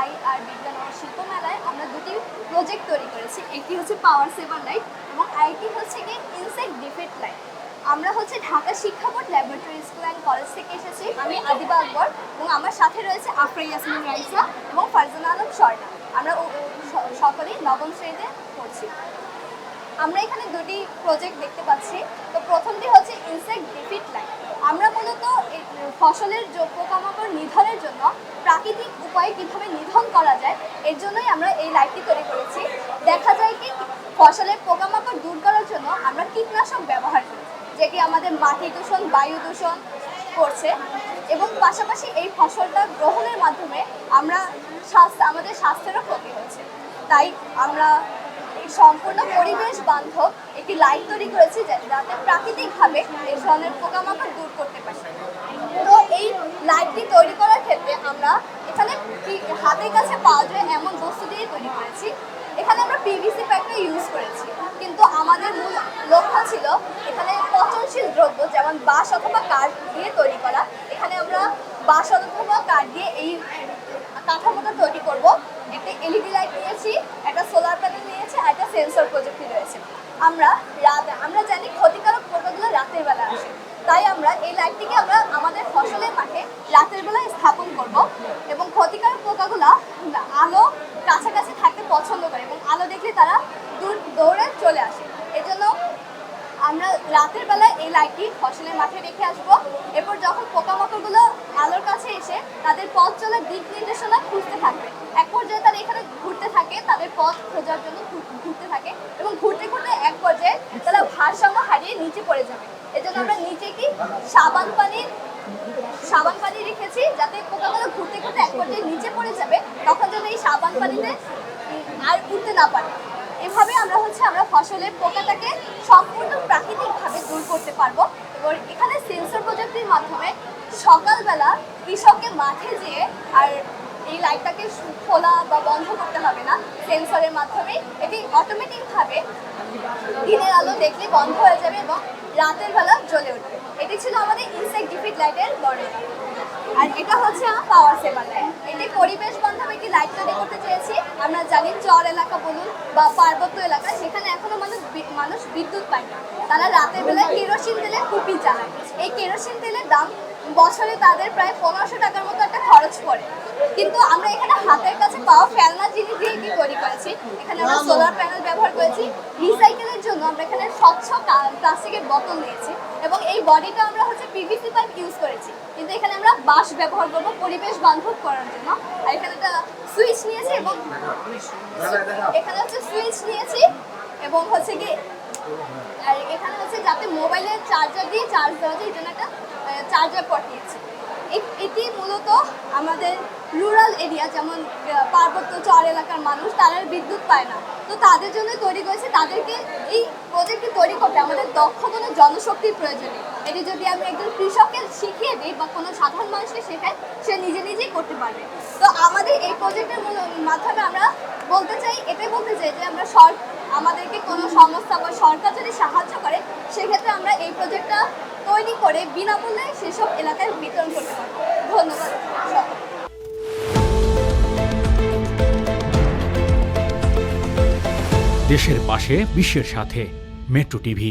I আর বিজ্ঞান ও শিল্প মেলায় আমরা দুটি প্রজেক্ট তৈরি করেছি। একটি হচ্ছে পাওয়ার সেভার লাইট এবং আরেকটি হচ্ছে কি ইনসেক্ট ডিফেক্ট লাইট আমরা হচ্ছে ঢাকা শিক্ষা board laboratory school and college থেকে এসেছি। আমি আদিবা আকবর এবং আমার সাথে রয়েছে আফরা ইয়াসমিন রাইসা এবং ফারজানা আলম স্বর্ণা আমরা সকলেই নবম শ্রেণীতে পড়ছি। আমরা এখানে দুটি প্রজেক্ট দেখতে পাচ্ছি। তো প্রথমটি হচ্ছে ইনসেক্ট ডিফিট লাইন আমরা মূলত ফসলের পোকামাকড় নিধনের জন্য প্রাকৃতিক উপায়ে কীভাবে নিধন করা যায়, এর জন্যই আমরা এই লাইটটি তৈরি করেছি। দেখা যায় কি, ফসলের পোকামাকড় দূর করার জন্য আমরা কীটনাশক ব্যবহার করি যেটি আমাদের মাটি দূষণ, বায়ু দূষণ করছে। এবং পাশাপাশি এই ফসলটা গ্রহণের মাধ্যমে আমরা স্বাস্থ্য, আমাদের স্বাস্থ্যেরও ক্ষতি হচ্ছে। তাই আমরা এই সম্পূর্ণ পরিবেশ বান্ধব একটি লাইট তৈরি করেছি যাতে প্রাকৃতিকভাবে এই ধরনের পোকামাকড় দূর করতে পারি। তো এই লাইটটি তৈরি করার ক্ষেত্রে আমরা এখানে হাতের কাছে পাওয়া যায় এমন বস্তু দিয়ে তৈরি করেছি। এখানে আমরা পিভিসি প্যাকটা ইউজ করেছি। কিন্তু আমাদের মূল লক্ষ্য ছিল এখানে পচনশীল দ্রব্য যেমন বাঁশ অথবা কাঠ দিয়ে তৈরি করা। এখানে আমরা বাঁশ অথবা কাঠ দিয়ে এই কাঠামোটা তৈরি করব। একটা এলইডি লাইট নিয়েছি, একটা সোলার প্যানেল নিয়েছি আর একটা সেন্সর প্রযুক্তি রয়েছে। আমরা রাত আমরা জানি ক্ষতিকারক পোকাগুলো রাতের বেলা আসে। তাই আমরা এই লাইটটিকে আমরা আমাদের ফসলের মাঠে রাতের বেলায় স্থাপন করব এবং ক্ষতিকারক পোকাগুলো আলো কাছাকাছি থাকতে পছন্দ করে এবং আলো দেখলে তারা দূর দৌড়ে চলে আসে। এজন্য আমরা রাতের বেলায় এই লাইটটি ফসলের মাঠে রেখে আসব। এরপর যখন পোকামাকড়গুলো আলোর কাছে এসে তাদের পথ চলার দিক নির্দেশনা খুঁজতে থাকবে এক পর্যায়ে তারা এখানে ঘুরতে থাকে তাদের পথ খোঁজার জন্য ঘুরতে থাকে এবং ঘুরতে ঘুরতে এক পর্যায়ে তারা ভারসাম্য হারিয়ে নিচে পড়ে যাবে। এজন্য আমরা নিচে কি সাবান পানির সাবান পানি রেখেছি যাতে পোকাগুলো ঘুরতে ঘুরতে এক পর্যায়ে নিচে পড়ে যাবে, তখন যেন এই সাবান পানিতে আর উঠতে না পারে। এভাবে আমরা হচ্ছে আমরা ফসলের পোকাটাকে সম্পূর্ণ প্রাকৃতিকভাবে দূর করতে পারব এবং এখানে সেন্সর প্রযুক্তির মাধ্যমে সকালবেলা কৃষককে মাঠে যেয়ে আর এই লাইটটাকে খোলা বা বন্ধ করতে হবে না, সেন্সরের মাধ্যমে। এটি অটোমেটিকভাবে দিনের আলো দেখলে বন্ধ হয়ে যাবে এবং রাতের বেলা জ্বলে উঠবে। এটি ছিল আমাদের ইনসেক্ট ডিফিট লাইটের বর্ণনা। আর এটা হচ্ছে পাওয়ার সেভার লাইট। এটি পরিবেশ বান্ধব একটি লাইট তৈরি করতে চেয়েছি। আমরা জানি চর এলাকা বলুন বা পার্বত্য এলাকা, সেখানে এখনও মানুষ মানুষ বিদ্যুৎ পায় না। তারা রাতের বেলায় কেরোসিন তেলে কুপি চালায় এই কেরোসিন তেলের দাম বছরে তাদের প্রায় পনেরোশো টাকার মতো একটা খরচ পড়ে। কিন্তু আমরা এখানে হাতের কাছে পাওয়া ফেলনা জিনিস দিয়ে কি তৈরি করেছি? এখানে আমরা সোলার প্যানেল ব্যবহার করেছি। রিসাইকেলের জন্য আমরা এখানে স্বচ্ছ প্লাস্টিকের বোতল নিয়েছি এবং এই বডিটা আমরা হচ্ছে পিভিসি পাইপ ইউজ করেছি। কিন্তু এখানে আমরা বাঁশ ব্যবহার করব পরিবেশ বান্ধব করার জন্য। আর এখানে একটা সুইচ নিয়েছি এবং এখানে হচ্ছে সুইচ নিয়েছি এবং হচ্ছে কি আর এখানে হচ্ছে যাতে মোবাইলের চার্জার দিয়ে চার্জ দেওয়া যায় এই জন্য একটা চার্জার পট এটি মূলত আমাদের রুরাল এরিয়া যেমন পার্বত্য চর এলাকার মানুষ, তারা বিদ্যুৎ পায় না। তো তাদের জন্য তৈরি করেছে, তাদেরকে এই প্রজেক্টটি তৈরি করতে আমাদের দক্ষ কোনো জনশক্তির প্রয়োজন। এটি যদি আমি একজন কৃষককে শিখিয়ে দিই বা কোনো সাধারণ মানুষকে শেখাই, সে নিজে নিজেই করতে পারবে। তো আমাদের এই প্রজেক্টের মাধ্যমে আমরা বলতে চাই, এটাই বলতে চাই যে আমরা সর আমাদেরকে কোনো সংস্থা বা সরকার যদি সাহায্য করে, সেক্ষেত্রে আমরা এই প্রজেক্টটা করে বিনামূল্যে সেসব এলাকায় বিতরণ করতে পারব। ধন্যবাদ। দেশের পাশে বিশ্বের সাথে মেট্রো টিভি।